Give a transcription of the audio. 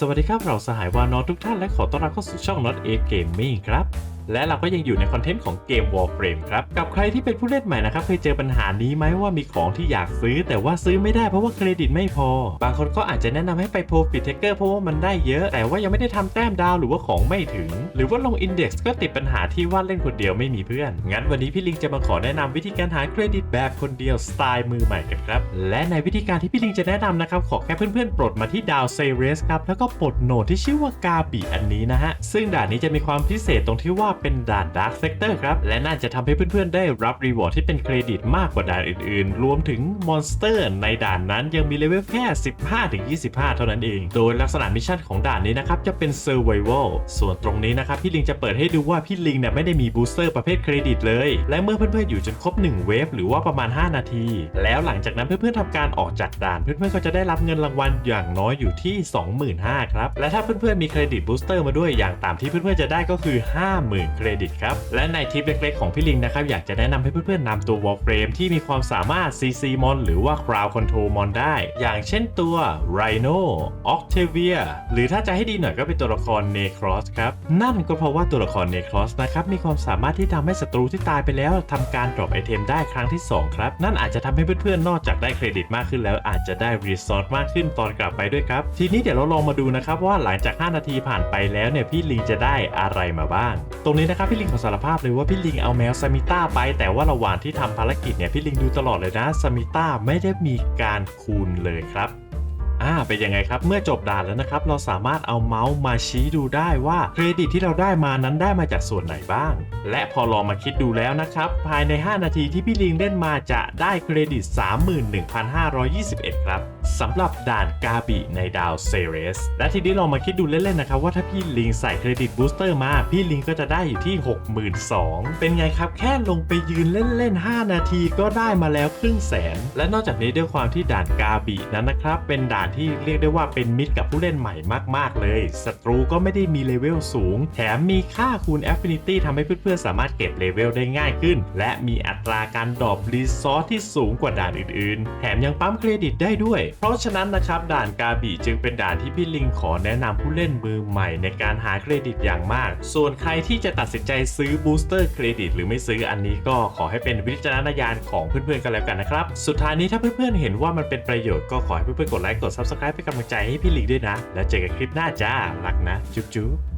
สวัสดีครับเราสหายวานอทุกท่านและขอต้อนรับเข้าสู่ช่อง Not A Gaming ครับ และเราก็ยังอยู่ในคอนเทนต์ของเกม Warframe ครับ กับใครที่เป็นผู้เล่นใหม่นะครับ เคยเจอปัญหานี้ไหมว่ามีของที่อยากซื้อ แต่ว่าซื้อไม่ได้เพราะว่าเครดิตไม่พอ บางคนก็อาจจะแนะนำให้ไป Profit Taker เพราะว่ามันได้เยอะ แต่ว่ายังไม่ได้ทำแต้มดาวหรือว่าของไม่ถึง หรือว่าลง Index ก็ติดปัญหาที่ว่าเล่นคนเดียวไม่มีเพื่อน งั้นวันนี้พี่ลิงจะมาขอแนะนำวิธีการหาเครดิตแบบคนเดียวสไตล์มือใหม่กันครับ และในวิธีการที่พี่ลิงจะแนะนำนะครับขอแค่เพื่อนๆปลดมาที่ดาวเซเรสครับแล้วก็ปลดโหนดที่ชื่อว่ากาบีอันนี้นะฮะซึ่งด่านนี้จะมีความพิเศษตรงที่ว่าเป็นด่านดาร์ c เซกเตอร์ครับ และน่าจะทำให้เพื่อนๆได้รับรีวอร์ดที่เป็นเครดิตมากกว่าด่านอื่นๆ รวมถึงมอนสเตอร์ในด่านนั้นยังมีเลเวลแค่ 15-25 เท่านั้นเอง โดยลักษณะมิชชั่นของด่านนี้นะครับ จะเป็น Survival ส่วนตรงนี้นะครับ พี่ลิงจะเปิดให้ดูว่าพี่ลิงเนี่ยไม่ได้มีบูสเตอร์ประเภทเครดิตเลย และเมื่อเพื่อนๆอยู่จนครบ 1 เวฟหรือว่าประมาณ 5 นาที แล้วหลังจากนั้นเพื่อนๆทำการออกจากด่าน เพื่อนๆก็จะได้รับเงินรางวัลอย่างน้อยอยู่ที่ 25,000ครับและถ้าเพื่อนๆมีเครดิตบูสเตอร์มาด้วยอย่างต่ำที่เพื่อนๆจะได้ก็คือ 50,000เครดิตครับ และในทิปเล็กๆ ของพี่ลิงนะครับ อยากจะแนะนำให้เพื่อนๆนำตัว Warframe ที่มีความสามารถ CC Mon หรือว่า Crowd Control Mon ได้ อย่างเช่นตัว Rhino Octavia หรือถ้าจะให้ดีหน่อยก็เป็นตัวละคร Necros ครับ นั่นก็เพราะว่าตัวละคร Necros นะครับ มีความสามารถที่ทำให้ศัตรูที่ตายไปแล้วทำการดรอปไอเทมได้ครั้งที่ 2 ครับ นั่นอาจจะทำให้เพื่อนๆนอกจากได้เครดิตมากขึ้นแล้วอาจจะได้รีซอสมากขึ้นตอนกลับไปด้วยครับ ทีนี้เดี๋ยวเราลองมาดูนะครับว่าหลังจาก 5 นาทีผ่านไปแล้วเนี่ยพี่ลิงจะได้อะไรมาบ้าง ตรงนี้นะครับพี่ลิงขอสารภาพเลยว่าพี่ลิงเอาแมวซามิต้าไป แต่ว่าระหว่างที่ทำภารกิจเนี่ยพี่ลิงดูตลอดเลยนะซามิต้าไม่ได้มีการคูณเลยครับอ่าเป็นยังไงครับ เมื่อจบด่านแล้วนะครับ เราสามารถเอาเมาส์มาชี้ดูได้ว่าเครดิตที่เราได้มานั้นได้มาจากส่วนไหนบ้าง และพอลองมาคิดดูแล้วนะครับ ภายใน 5 นาทีที่พี่ลิงเล่นมาจะได้เครดิต 31,521 ครับ สำหรับด่านกาบิในดาวเซเรส และทีนี้ลองมาคิดดูเล่นๆนะครับว่าถ้าพี่ลิงใส่เครดิตบูสเตอร์มา พี่ลิงก็จะได้อยู่ที่ 62,000 เป็นไงครับ แค่ลงไปยืนเล่นๆ 5 นาทีก็ได้มาแล้วครึ่งแสน และนอกจากนี้ด้วยความที่ด่านกาบินั้นนะครับ เป็นด่านที่เรียกได้ว่าเป็นมิตรกับผู้เล่นใหม่มากๆ เลย ศัตรูก็ไม่ได้มีเลเวลสูง แถมมีค่าคูณ Affinity ทำให้เพื่อนๆ สามารถเก็บเลเวลได้ง่ายขึ้น และมีอัตราการดรอปรีซอสที่สูงกว่าด่านอื่นๆ แถมยังปั๊มเครดิตได้ด้วยเพราะฉะนั้นนะครับด่านกาบิจึงเป็นด่านที่พี่ลิงขอแนะนำผู้เล่นมือใหม่ในการหาเครดิตอย่างมาก ส่วนใครที่จะตัดสินใจซื้อบูสเตอร์เครดิต หรือไม่ซื้ออันนี้ก็ขอให้เป็นวิจารณญาณของเพื่อนๆกันแล้วกันนะครับ สุดท้ายนี้ถ้าเพื่อนๆเห็นว่ามันเป็นประโยชน์ก็ขอให้เพื่อนๆกดไลค์กด Subscribe เป็นกำลังใจให้พี่ลิงด้วยนะ แล้วเจอกันคลิปหน้าจ้ารักนะ จุ๊บๆ